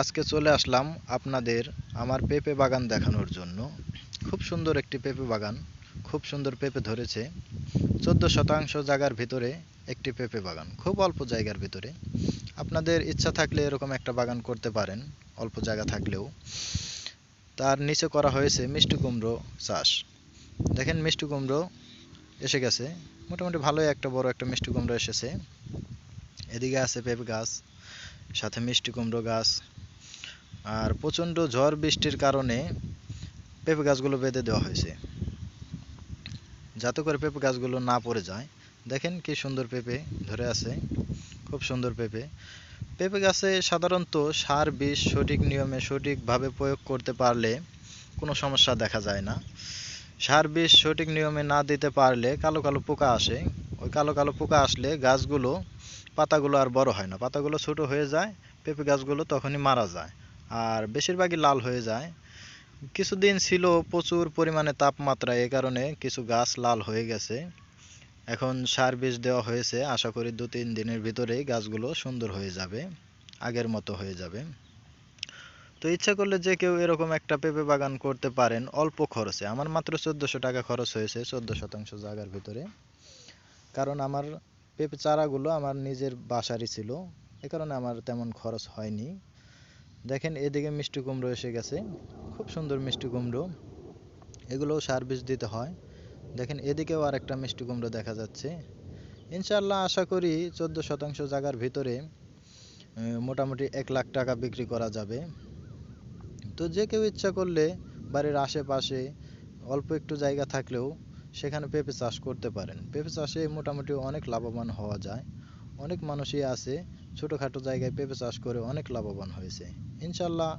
আজকে চলে আসলাম আপনাদের আমার পেঁপে বাগান দেখানোর জন্য। খুব সুন্দর একটি পেঁপে বাগান, খুব সুন্দর পেঁপে ধরেছে। চোদ্দ শতাংশ জায়গার ভিতরে একটি পেঁপে বাগান, খুব অল্প জায়গার ভিতরে। আপনাদের ইচ্ছা থাকলে এরকম একটা বাগান করতে পারেন, অল্প জায়গা থাকলেও। তার নিচে করা হয়েছে মিষ্টি কুমড়ো চাষ। দেখেন মিষ্টি কুমড়ো এসে গেছে। মোটামুটি ভালোই একটা বড় একটা মিষ্টি কুমড়ো এসেছে। এদিকে আছে পেঁপে গাছ, সাথে মিষ্টি কুমড়ো গাছ আর প্রচণ্ড ঝড় বৃষ্টির কারণে পেঁপে গাছগুলো বেঁধে দেওয়া হয়েছে। যাতে করে পেঁপে গাছগুলো না পড়ে যায়। দেখেন কি সুন্দর পেঁপে ধরে আছে, খুব সুন্দর পেঁপে। পেঁপে গাছে সাধারণত সার, বিষ সঠিক নিয়মে সঠিকভাবে প্রয়োগ করতে পারলে কোনো সমস্যা দেখা যায় না। সার, বিষ সঠিক নিয়মে না দিতে পারলে কালো কালো পোকা আসে। ওই কালো কালো পোকা আসলে গাছগুলো, পাতাগুলো আর বড় হয় না। পাতাগুলো ছোট হয়ে যায়, পেঁপে গাছগুলো তখনই মারা যায়। আর বেশিরভাগই লাল হয়ে যায়। কিছুদিন ছিল প্রচুর পরিমাণে তাপমাত্রা, এ কারণে কিছু গাছ লাল হয়ে গেছে। এখন সার বীজ দেওয়া হয়েছে, আশা করি দু তিন দিনের ভিতরেই গাছগুলো সুন্দর হয়ে যাবে, আগের মতো হয়ে যাবে। তো ইচ্ছা করলে যে কেউ এরকম একটা পেঁপে বাগান করতে পারেন, অল্প খরচে। আমার মাত্র চোদ্দোশো টাকা খরচ হয়েছে চোদ্দ শতাংশ জায়গার ভিতরে। কারণ আমার পেঁপে চারাগুলো আমার নিজের বাসারই ছিল, এ কারণে আমার তেমন খরচ হয়নি। দেখেন, এদিকে মিষ্টি কুমড়ো এসে গেছে। খুব সুন্দর মিষ্টি কুমড়ো। এগুলোও সার বীজ দিতে হয়। দেখেন, এদিকেও আর একটা মিষ্টি কুমড়ো দেখা যাচ্ছে। ইনশাল্লাহ আশা করি চোদ্দ শতাংশ জায়গার ভিতরে মোটামুটি এক লাখ টাকা বিক্রি করা যাবে। তো যে কেউ ইচ্ছা করলে বাড়ির আশেপাশে অল্প একটু জায়গা থাকলেও সেখানে পেঁপে চাষ করতে পারেন। পেঁপে চাষে মোটামুটি অনেক লাভবান হওয়া যায়। অনেক মানুষই আছে ছোটখাটো জায়গায় পেঁপে চাষ করে অনেক লাভবান হয়েছে। ইনশাল্লাহ